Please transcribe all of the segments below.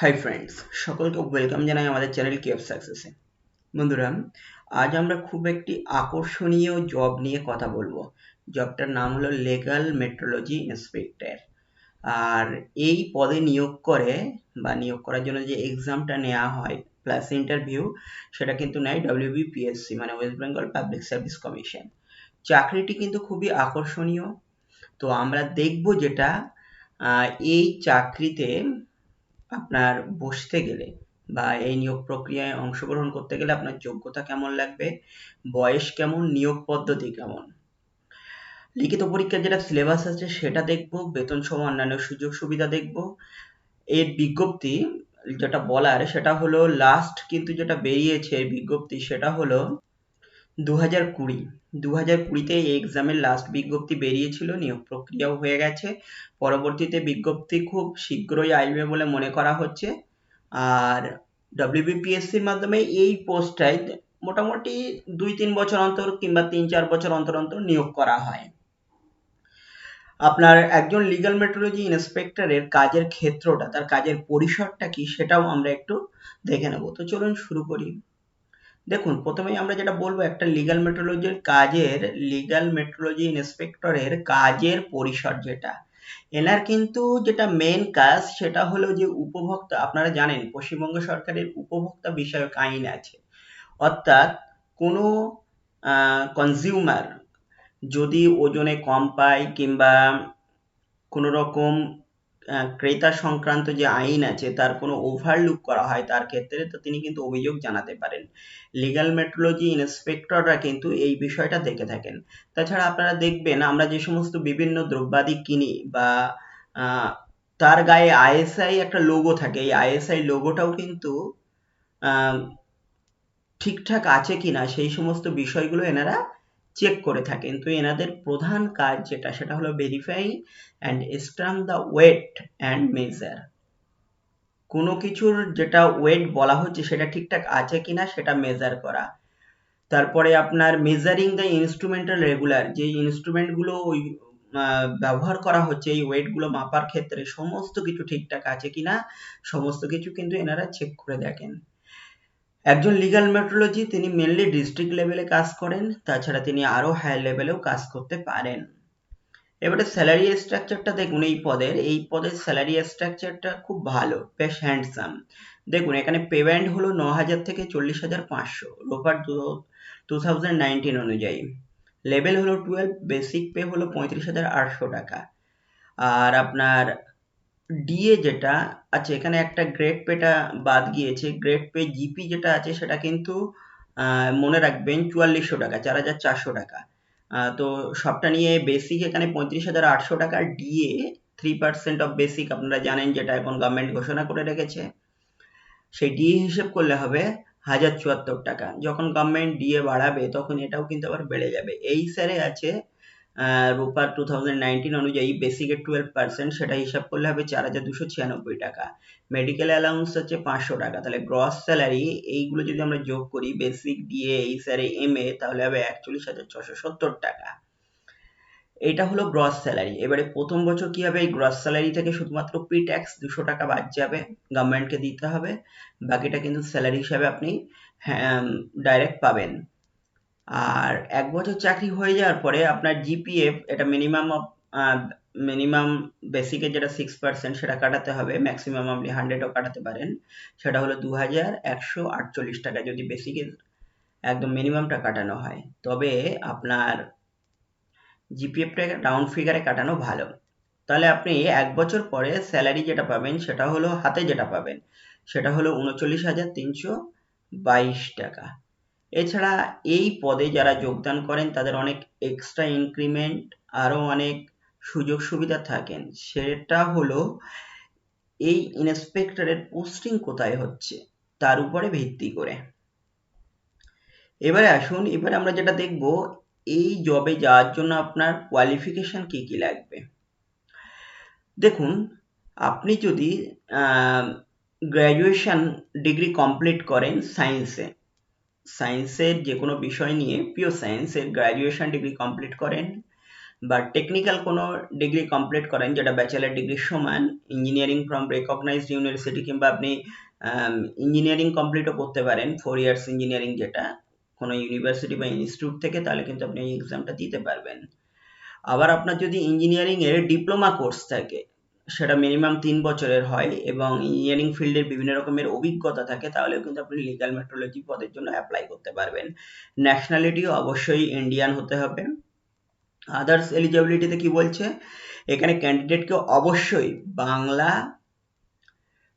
Hi friends সকলকে welcome জানাই আমাদের চ্যানেল কেফ সাকসেসে বন্ধুরা, আজ আমরা খুব একটি আকর্ষণীয় জব নিয়ে কথা বলব। জবটার নাম হলো লিগাল মেট্রোলজি ইন্সপেক্টর আর এই পদে নিয়োগ করে বা নিয়োগ করার জন্য যে এক্সামটা নেওয়া হয় প্লাস ইন্টারভিউ সেটা কিন্তু নেয় ডব্লিউবিপিএসসি মানে West Bengal Public Service Commission চাকরিটি কিন্তু খুবই আকর্ষণীয়। তো আমরা দেখব যেটা এই চাকরিতে আপনার বসতে গেলে বা এই নিয়োগ প্রক্রিয়ায় অংশগ্রহণ করতে গেলে আপনার যোগ্যতা কেমন লাগবে, বয়স কেমন, নিয়োগ পদ্ধতি কেমন? লিখিত পরীক্ষার যেটা সিলেবাস আছে সেটা দেখব, বেতন সহ অন্যান্য সুযোগ সুবিধা দেখব। এর বিজ্ঞপ্তি যেটা বলার সেটা হলো লাস্ট কিন্তু যেটা বেরিয়েছে বিজ্ঞপ্তি সেটা হলো দু হাজার কুড়ি। দু হাজার কুড়িতে এই এক্সামের লাস্ট বিজ্ঞপ্তি বেরিয়েছিল, নিয়োগ প্রক্রিয়াও হয়ে গেছে। পরবর্তীতে বিজ্ঞপ্তি খুব শীঘ্রই আসবে বলে মনে করা হচ্ছে। আর ডব্লিউবিপিএসসির মাধ্যমে এই পোস্টটায় মোটামুটি দুই তিন বছর অন্তর কিংবা তিন চার বছর অন্তর অন্তর নিয়োগ করা হয়। আপনার একজন লিগাল মেট্রোলজি ইন্সপেক্টরের কাজের ক্ষেত্রটা, তার কাজের পরিসরটা কি সেটাও আমরা একটু দেখে নেব। তো চলুন শুরু করি। দেখুন, প্রথমেই আমরা যেটা বলব, একটা লিগাল মেট্রোলজির কাজের লিগাল মেট্রোলজি ইন্সপেক্টরের কাজের পরিসর যেটা। এনার কিন্তু যেটা মেন কাজ, সেটা হলো যে উপভোক্তা, আপনারা জানেন, পশ্চিমবঙ্গ সরকারের উপভোক্তা বিষয়ক আইন আছে। অর্থাৎ কোনো কনজিউমার যদি ওজনে কম পায় কিংবা কোনো রকম ক্রেতা সংক্রান্ত যে আইন আছে, তার কোনো ওভারলুক করা হয় তার ক্ষেত্রে, তো তিনি কিন্তু অভিযোগ জানাতে পারেন। লিগাল মেট্রোলজি ইন্সপেক্টররা কিন্তু এই বিষয়টা দেখে থাকেন। তাছাড়া আপনারা দেখবেন, আমরা যে সমস্ত বিভিন্ন দ্রব্যাদি কিনি বা তার গায়ে আইএসআই একটা লোগো থাকে। এই আইএসআই লোগোটাও কিন্তু ঠিকঠাক আছে কিনা, সেই সমস্ত বিষয়গুলো এনারা চেক করে থাকেন। তো এনাদের প্রধান কাজ যেটা, সেটা হলো verify and stamp the weight and measure কোনো কিছুর যেটা ওয়েট বলা হচ্ছে, সেটা ঠিকঠাক আছে কিনা, সেটা মেজার করা। তারপরে আপনার মেজারিং দ্য ইনস্ট্রুমেন্টাল রেগুলার যে ইনস্ট্রুমেন্টগুলো ওই ব্যবহার করা হচ্ছে, এই ওয়েটগুলো মাপার ক্ষেত্রে সমস্ত কিছু ঠিকঠাক আছে কিনা, সমস্ত কিছু কিন্তু এনারা চেক করে দেখেন। একজন লিগাল মেট্রোলজি তিনি মেনলি ডিস্ট্রিক্ট লেভেলে কাজ করেন, তাছাড়া তিনি আরও হায়ার লেভেলেও কাজ করতে পারেন। এবারে স্যালারি স্ট্রাকচারটা দেখুন এই পদের। এই পদের স্যালারি স্ট্রাকচারটা খুব ভালো, বেশ হ্যান্ডসাম দেখুন, এখানে পেমেন্ট হলো ন হাজার থেকে চল্লিশ হাজার পাঁচশো রোপার টু থাউজেন্ড নাইনটিন অনুযায়ী। লেভেল হলো টুয়েলভ বেসিক পে হলো পঁয়ত্রিশ হাজার আটশো টাকা। আর আপনার ডিএ যেটা আছে, এখানে একটা গ্রেড পেটা বাদ গিয়েছে। গ্রেড পে জিপি যেটা আছে, সেটা কিন্তু মনে রাখবেন চুয়াল্লিশশো টাকা, চার হাজার চারশো টাকা। তো সবটা নিয়ে বেসিক এখানে পঁয়ত্রিশ হাজার আটশো টাকা DA three percent of basic আপনারা জানেন যেটা এখন গভর্নমেন্ট ঘোষণা করে রেখেছে। সেই ডিএ হিসেব করলে হবে হাজার চুয়াত্তর টাকা। যখন গভর্নমেন্ট ডিএ বাড়াবে, তখন এটাও কিন্তু আবার বেড়ে যাবে। এই স্যারে আছে রূপার টু অনুযায়ী বেসিকের টুয়েলভ পার্সেন্ট সেটা হিসাব করলে হবে চার হাজার দুশো ছিয়ানব্বই টাকা। মেডিকেল অ্যালাউন্স হচ্ছে পাঁচশো টাকা। তাহলে গ্রস স্যালারি এইগুলো যদি আমরা যোগ করি বেসিক ডিএ এই স্যারে এম এ তাহলে হবে একচল্লিশ হাজার ছশো সত্তর টাকা। এটা হলো গ্রস স্যালারি এবারে প্রথম বছর কি হবে? এই গ্রস স্যালারি থেকে শুধুমাত্র পি ট্যাক্স দুশো টাকা বাদ যাবে। গভর্নমেন্টকে দিতে হবে। বাকিটা কিন্তু স্যালারি হিসাবে আপনি ডাইরেক্ট পাবেন। আর এক বছর চাকরি হয়ে যাওয়ার পরে আপনার জিপিএফ এটা মিনিমাম মিনিমাম বেসিকের যেটা সিক্স পার্সেন্ট সেটা কাটাতে হবে ম্যাক্সিমাম আপনি হান্ড্রেডও কাটাতে পারেন। সেটা হলো দু হাজার একশো আটচল্লিশ টাকা যদি বেসিকের একদম মিনিমামটা কাটানো হয়। তবে আপনার জিপিএফটা রাউন্ড ফিগারে কাটানো ভালো। তাহলে আপনি এক বছর পরে স্যালারি যেটা পাবেন সেটা হলো হাতে যেটা পাবেন, সেটা হলো উনচল্লিশ হাজার তিনশো বাইশ টাকা। এছাড়া এই পদে যারা যোগদান করেন, তাদের অনেক এক্সট্রা ইনক্রিমেন্ট আরও অনেক সুযোগ সুবিধা থাকেন। সেটা হলো, এই ইন্সপেক্টরের পোস্টিং কোথায় হচ্ছে, তার উপরে ভিত্তি করে। এবারে আসুন, এবারে আমরা যেটা দেখব, এই জবে যাওয়ার জন্য আপনার কোয়ালিফিকেশন কি কি লাগবে? দেখুন, আপনি যদি গ্র্যাজুয়েশন ডিগ্রি কমপ্লিট করেন সায়েন্সে সায়েন্সের যে কোনো বিষয় নিয়ে পিওর সায়েন্সের গ্র্যাজুয়েশন ডিগ্রি কমপ্লিট করেন বা টেকনিক্যাল কোনো ডিগ্রি কমপ্লিট করেন, যেটা ব্যাচেলার ডিগ্রির সমান ইঞ্জিনিয়ারিং ফ্রম রেকগনাইজড ইউনিভার্সিটি কিংবা আপনি ইঞ্জিনিয়ারিং কমপ্লিটও করতে পারেন ফোর ইয়ার্স ইঞ্জিনিয়ারিং যেটা, কোনো ইউনিভার্সিটি বা ইনস্টিটিউট থেকে, তাহলে কিন্তু আপনি এই এক্সামটা দিতে পারবেন। আবার আপনার যদি ইঞ্জিনিয়ারিংয়ের ডিপ্লোমা কোর্স থাকে সেটা মিনিমাম তিন বছরের হয় এবং ইঞ্জিনিয়ারিং ফিল্ডের বিভিন্ন রকমের অভিজ্ঞতা থাকে, তাহলেও কিন্তু আপনি লিগাল মেট্রোলজি পদের জন্য অ্যাপ্লাই করতে পারবেন। ন্যাশনালিটিও অবশ্যই ইন্ডিয়ান হতে হবে। আদার্স এলিজিবিলিটিতে কি বলছে? এখানে ক্যান্ডিডেটকে অবশ্যই বাংলা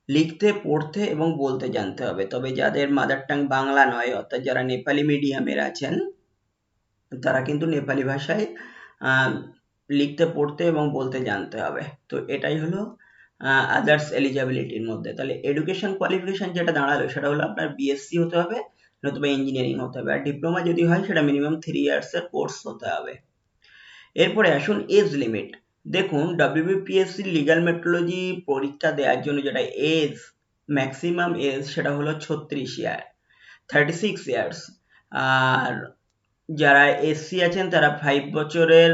লিখতে, পড়তে এবং বলতে জানতে হবে। তবে যাদের মাদার টাং বাংলা নয়, অর্থাৎ যারা নেপালি মিডিয়ামের আছেন, তারা কিন্তু নেপালি ভাষায় লিখতে, পড়তে এবং বলতে জানতে হবে। তো এটাই হলো আদার্স এলিজিবিলিটির মধ্যে। তাহলে এডুকেশন কোয়ালিফিকেশন যেটা দাঁড়াল, সেটা হলো আপনার বিএসসি হতে হবে, নতুবা ইঞ্জিনিয়ারিং হতে হবে। আর ডিপ্লোমা যদি হয়, সেটা মিনিমাম থ্রি ইয়ার্সের কোর্স হতে হবে। এরপরে আসুন এজ লিমিট দেখুন ডাব্লিউবিপিএসসি লিগাল মেট্রোলজি পরীক্ষা দেওয়ার জন্য যেটা এজ ম্যাক্সিমাম এজ সেটা হলো ছত্রিশ ইয়ার থার্টি সিক্স ইয়ার্স আর যারা এসসি আছেন, তারা ফাইভ বছরের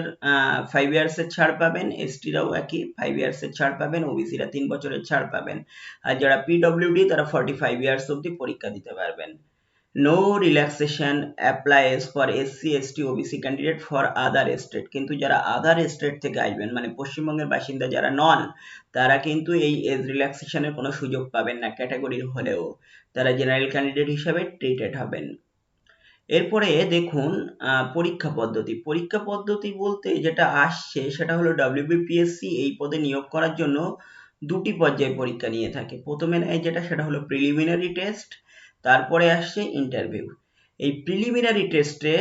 ফাইভ ইয়ার্সের ছাড় পাবেন। এসটিরাও একই ফাইভ ইয়ার্সের ছাড় পাবেন ওবিসিরা তিন বছরের ছাড় পাবেন। আর যারা পিডব্লিউডি তারা ফর্টি ফাইভ ইয়ার্স অব্দি পরীক্ষা দিতে পারবেন। No relaxation applies for SC ST OBC candidate for other state কিন্তু যারা আদার স্টেট থেকে আসবেন মানে পশ্চিমবঙ্গের বাসিন্দা যারা নন, তারা কিন্তু এই এজ রিল্যাক্সেশনের কোনো সুযোগ পাবেন না ক্যাটাগরির হলেও। তারা জেনারেল ক্যান্ডিডেট হিসাবে ট্রিটেড হবেন। এরপরে দেখুন পরীক্ষা পদ্ধতি। পরীক্ষা পদ্ধতি বলতে যেটা আসছে সেটা হলো ডাব্লিউবিপিএসসি এই পদে নিয়োগ করার জন্য দুটি পর্যায়ে পরীক্ষা নিয়ে থাকে। প্রথমে নেয় যেটা, সেটা হলো প্রিলিমিনারি টেস্ট তারপরে আসছে ইন্টারভিউ এই প্রিলিমিনারি টেস্টে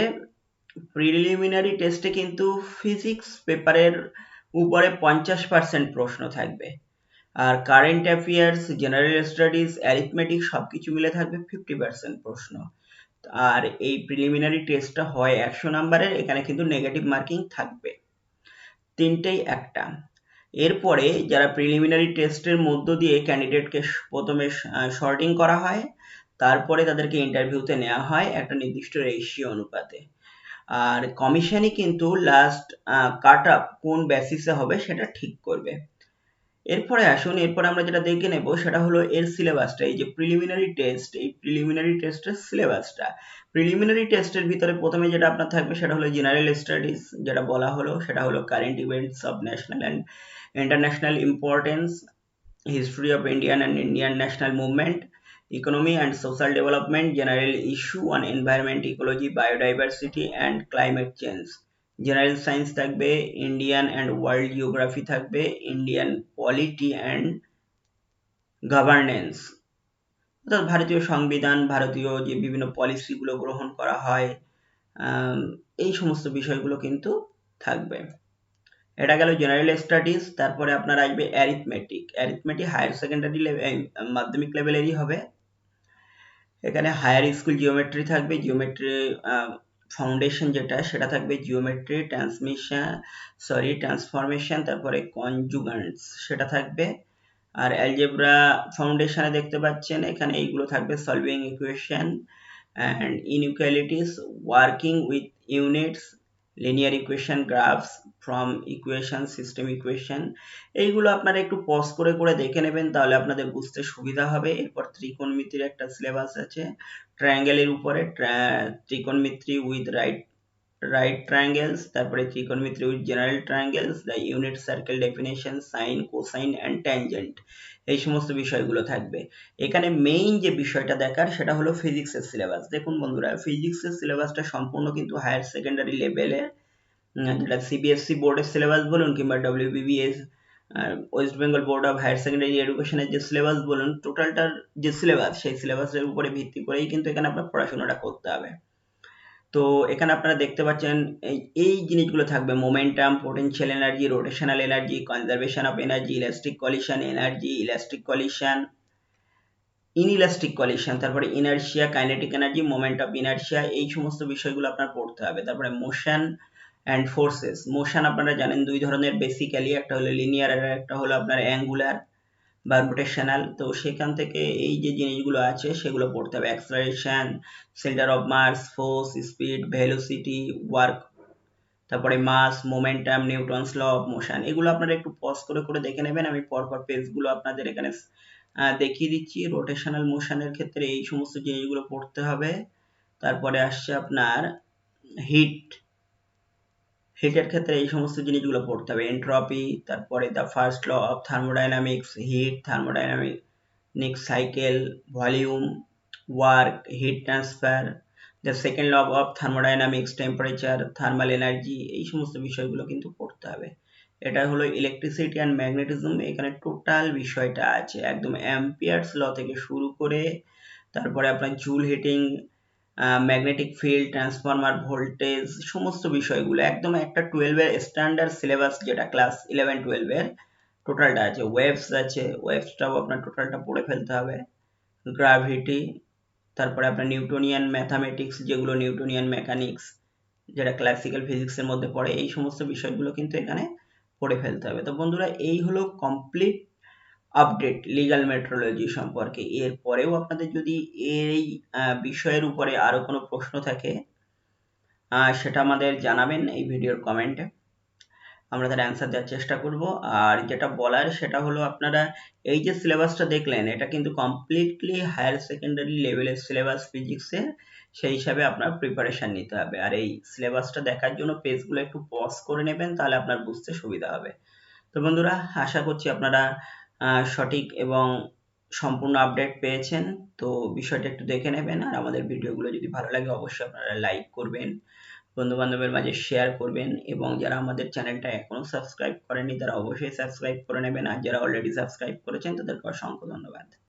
প্রিলিমিনারি টেস্টে কিন্তু ফিজিক্স পেপারের উপরে পঞ্চাশ পার্সেন্ট প্রশ্ন থাকবে। আর current affairs general studies arithmetic সব কিছু মিলে থাকবে ফিফটি পার্সেন্ট প্রশ্ন। আর এই প্রিলিমিনারি টেস্টটা হয় একশো নাম্বারের, এখানে কিন্তু নেগেটিভ মার্কিং থাকবে। তিনটেই একটা। এরপরে যারা প্রিলিমিনারি টেস্টের মধ্য দিয়ে ক্যান্ডিডেটকে প্রথমে শর্টিং করা হয়, তারপরে তাদেরকে ইন্টারভিউতে নেওয়া হয় একটা নির্দিষ্ট রেশিও অনুপাতে। আর কমিশনই কিন্তু লাস্ট কাট আপ কোন বেসিসে হবে সেটা ঠিক করবে। এরপরে আসুন, এরপরে আমরা যেটা দেখে নেব সেটা হলো এর সিলেবাসটা এই যে প্রিলিমিনারি টেস্ট এই প্রিলিমিনারি টেস্টের সিলেবাসটা প্রিলিমিনারি টেস্টের ভিতরে প্রথমে যেটা আপনার থাকবে সেটা হলো জেনারেল স্টাডিজ যেটা বলা হলো, সেটা হলো current events of national and international importance history of Indian and Indian national movement economy and social development, general issue on environment, ecology, biodiversity and climate change general science থাকবে Indian and world geography থাকবে Indian polity and governance অর্থাৎ ভারতীয় সংবিধান, ভারতীয় যে বিভিন্ন পলিসিগুলো গ্রহণ করা হয় এই সমস্ত বিষয়গুলো কিন্তু থাকবে। এটা গেল জেনারেল স্টাডিজ তারপরে আপনার আসবে অ্যারিথমেটিক অ্যারিথমেটিক হায়ার সেকেন্ডারি মাধ্যমিক লেভেলেরই হবে। এখানে হায়ার স্কুল জিওমেট্রি থাকবে জিওমেট্রি ফাউন্ডেশন যেটা, সেটা থাকবে জিওমেট্রি ট্রান্সমিশন সরি ট্রান্সফরমেশন তারপরে কনজুগান্টস সেটা থাকবে। আর অ্যালজেব্রা ফাউন্ডেশনে দেখতে পাচ্ছেন, এখানে এইগুলো থাকবে solving equation and inequalities working with units linear equation graphs from equation system equation এইগুলো আপনারা একটু পজ করে করে দেখে নেবেন, তাহলে আপনাদের বুঝতে সুবিধা হবে। এরপর ত্রিকোণমিতির একটা সিলেবাস আছে। ট্রায়াঙ্গেলের উপরে ত্রিকোণমিত্রি উইথ রাইট রাইট ট্রায়াঙ্গেলস তারপরে ত্রিকোণমিত্রি with general triangles the unit circle definition sine cosine and tangent এই সমস্ত বিষয়গুলো থাকবে। এখানে মেইন যে বিষয়টা দেখার, সেটা হলো ফিজিক্সের সিলেবাস দেখুন বন্ধুরা ফিজিক্সের সিলেবাসটা সম্পূর্ণ কিন্তু হায়ার সেকেন্ডারি লেভেলের যেটা সিবিএসসি বোর্ডের সিলেবাস বলুন, কিংবা WBBS West Bengal Board of Higher Secondary এডুকেশনের যে সিলেবাস বলুন টোটালটার যে সিলেবাস সেই সিলেবাসের উপরে ভিত্তি করেই কিন্তু এখানে আপনার পড়াশোনাটা করতে হবে। তো এখানে আপনারা দেখতে পাচ্ছেন, এই জিনিসগুলো থাকবে momentum potential energy rotational energy conservation of energy elastic collision energy elastic collision inelastic collision তারপরে inertia kinetic energy moment of inertia এই সমস্ত বিষয়গুলো আপনার পড়তে হবে। তারপরে মোশন অ্যান্ড ফোর্সেস মোশন আপনারা জানেন দুই ধরনের বেসিক্যালি একটা হলো লিনিয়ার একটা হলো আপনার অ্যাঙ্গুলার বা রোটেশনাল তো সেখান থেকে এই যে জিনিসগুলো আছে, সেগুলো পড়তে হবে। Acceleration centre of mass force speed velocity work তারপরে mass momentum Newton's law of motion এগুলো আপনারা একটু পজ করে করে দেখে নেবেন। আমি পরপর পেজগুলো আপনাদের এখানে দেখিয়ে দিচ্ছি। রোটেশনাল মোশনের ক্ষেত্রে এই সমস্ত জিনিসগুলো পড়তে হবে। তারপরে আসছে আপনার হিট হিটের ক্ষেত্রে এই সমস্ত জিনিসগুলো পড়তে হবে। এন্ট্রপি তারপরে the first law of thermodynamics heat thermodynamic cycle volume work heat transfer the second law of thermodynamics temperature thermal energy এই সমস্ত বিষয়গুলো কিন্তু পড়তে হবে। এটা হলো ইলেকট্রিসিটি অ্যান্ড ম্যাগনেটিজম এখানে টোটাল বিষয়টা আছে। একদম অ্যাম্পিয়ার্স ল থেকে শুরু করে, তারপরে আপনার Joule heating magnetic field transformer voltage সমস্ত বিষয়গুলো। একদম একটা টুয়েলভের স্ট্যান্ডার্ড সিলেবাস যেটা ক্লাস ইলেভেন টুয়েলভের টোটালটা আছে। ওয়েভস আছে। ওয়েভসটাও আপনার টোটালটা পড়ে ফেলতে হবে। গ্রাভিটি তারপরে আপনার নিউটোনিয়ান ম্যাথামেটিক্স যেগুলো নিউটোনিয়ান মেকানিক্স যেটা ক্লাসিক্যাল ফিজিক্সের মধ্যে পড়ে, এই সমস্ত বিষয়গুলো কিন্তু এখানে পড়ে ফেলতে হবে। তো বন্ধুরা, এই হলো কমপ্লিট আপডেট লিগাল মেট্রোলজি সম্পর্কে। এরপরেও আপনাদের যদি এই বিষয়ের উপরে আরও কোনো প্রশ্ন থাকে সেটা আমাদের জানাবেন এই ভিডিওর কমেন্টে। আমরা তার অ্যান্সার দেওয়ার চেষ্টা করব। আর যেটা বলার সেটা হলো আপনারা এই যে সিলেবাসটা দেখলেন, এটা কিন্তু কমপ্লিটলি হায়ার সেকেন্ডারি লেভেলের সিলেবাস ফিজিক্সের সেই হিসাবে আপনার প্রিপারেশান নিতে হবে। আর এই সিলেবাসটা দেখার জন্য পেজগুলো একটু পজ করে নেবেন, তাহলে আপনার বুঝতে সুবিধা হবে। তো বন্ধুরা, আশা করছি আপনারা সঠিক এবং সম্পূর্ণ আপডেট পেয়েছেন। তো বিষয়টা একটু দেখে নেবেন। আর আমাদের ভিডিওগুলো যদি ভালো লাগে, অবশ্যই আপনারা লাইক করবেন বন্ধু বান্ধবের মাঝে শেয়ার করবেন এবং যারা আমাদের চ্যানেলটা এখনও সাবস্ক্রাইব করেনি তারা অবশ্যই সাবস্ক্রাইব করে নেবেন। আর যারা অলরেডি সাবস্ক্রাইব করেছেন, তাদেরকে অসংখ্য ধন্যবাদ।